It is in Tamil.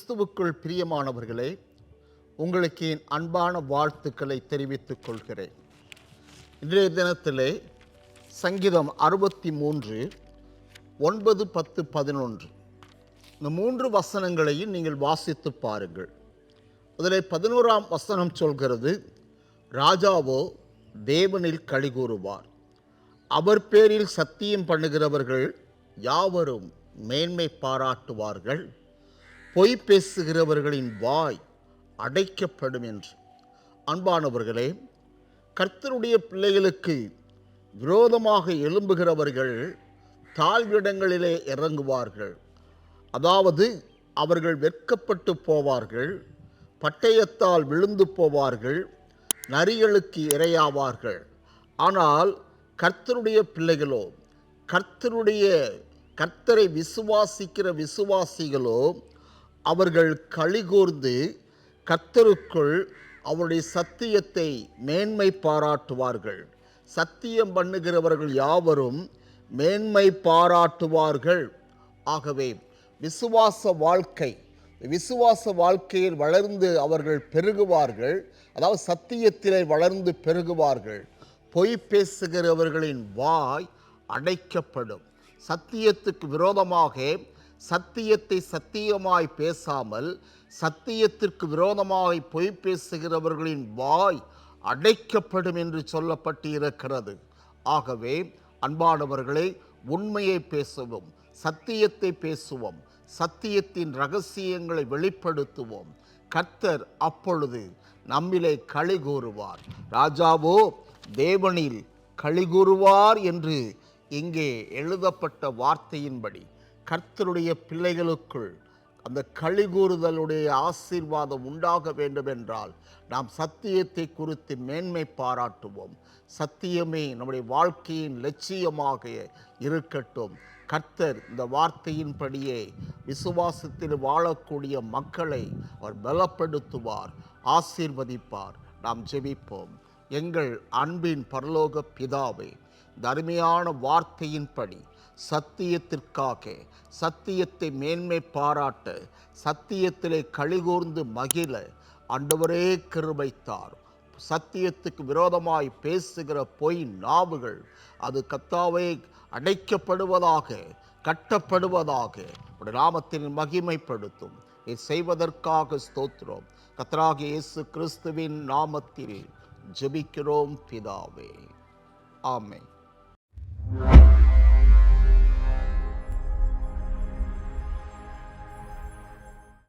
கிறிஸ்துவுக்குள் பிரியமானவர்களே உங்களுக்கு என் அன்பான வாழ்த்துக்களை தெரிவித்துக் கொள்கிறேன். இன்றைய தினத்திலே சங்கீதம் அறுபத்தி மூன்று ஒன்பது பத்து பதினொன்று. இந்த மூன்று வசனங்களையும் நீங்கள் வாசித்து பாருங்கள். அதில் பதினோராம் வசனம் சொல்கிறது ராஜாவோ தேவனில் கழிகூறுவார். அவர் பேரில் சத்தியம் பண்ணுகிறவர்கள் யாவரும் மேன்மை பாராட்டுவார்கள். பொய் பேசுகிறவர்களின் வாய் அடைக்கப்படும் என்று. அன்பானவர்களே கர்த்தருடைய பிள்ளைகளுக்கு விரோதமாக எழும்புகிறவர்கள் தாழ்விடங்களிலே இறங்குவார்கள். அதாவது அவர்கள் வெட்கப்பட்டு போவார்கள் பட்டயத்தால் விழுந்து போவார்கள் நரிகளுக்கு இரையாவார்கள். ஆனால் கர்த்தருடைய பிள்ளைகளோ கர்த்தருடைய கர்த்தரை விசுவாசிக்கிற விசுவாசிகளோ அவர்கள் கழிகூர்ந்து கத்தருக்குள் அவருடைய சத்தியத்தை மேன்மை பாராட்டுவார்கள். சத்தியம் பண்ணுகிறவர்கள் யாவரும் மேன்மை பாராட்டுவார்கள். ஆகவே விசுவாச வாழ்க்கை விசுவாச வாழ்க்கையில் வளர்ந்து அவர்கள் பெருகுவார்கள். அதாவது சத்தியத்திலே வளர்ந்து பெருகுவார்கள். பொய் பேசுகிறவர்களின் வாய் அடைக்கப்படும். சத்தியத்துக்கு விரோதமாக சத்தியத்தை சத்தியமாய் பேசாமல் சத்தியத்திற்கு விரோதமாக பொய் பேசுகிறவர்களின் வாய் அடைக்கப்படும் என்று சொல்லப்பட்டு இருக்கிறது ஆகவே அன்பானவர்களே உண்மையை பேசுவோம் சத்தியத்தை பேசுவோம் சத்தியத்தின் ரகசியங்களை வெளிப்படுத்துவோம். கர்த்தர் அப்பொழுது நம்மிலே களி கூறுவார் ராஜாவோ தேவனில் களி கூறுவார் என்று இங்கே எழுதப்பட்ட வார்த்தையின்படி கர்த்தருடைய பிள்ளைகளுக்குள் அந்த கழிகூறுதலுடைய ஆசீர்வாதம் உண்டாக வேண்டும் என்றால் நாம் சத்தியத்தை குறித்து மேன்மை பாராட்டுவோம். சத்தியமே நம்முடைய வாழ்க்கையின் லட்சியமாக இருக்கட்டும். கர்த்தர் இந்த வார்த்தையின்படியே விசுவாசத்தில் வாழக்கூடிய மக்களை அவர் பலப்படுத்துவார் ஆசீர்வதிப்பார். நாம் ஜெபிப்போம். எங்கள் அன்பின் பரலோக பிதாவை இந்த அருமையான வார்த்தையின்படி சத்தியத்திற்காக சத்தியத்தை மேன்மை பாராட்ட சத்தியத்திலே கழிகூர்ந்து மகிழ ஆண்டவரே கிருபைத்தார். சத்தியத்துக்கு விரோதமாய் பேசுகிற பொய் நாவுகள் அது கத்தாவே அடைக்கப்படுவதாக கட்டப்படுவதாக உடைய நாமத்தின் மகிமைப்படுத்தும். இதை செய்வதற்காக ஸ்தோத்திரம். கத்தராகிய இயேசு கிறிஸ்துவின் நாமத்தில் ஜெபிக்கிறோம் பிதாவே. ஆமை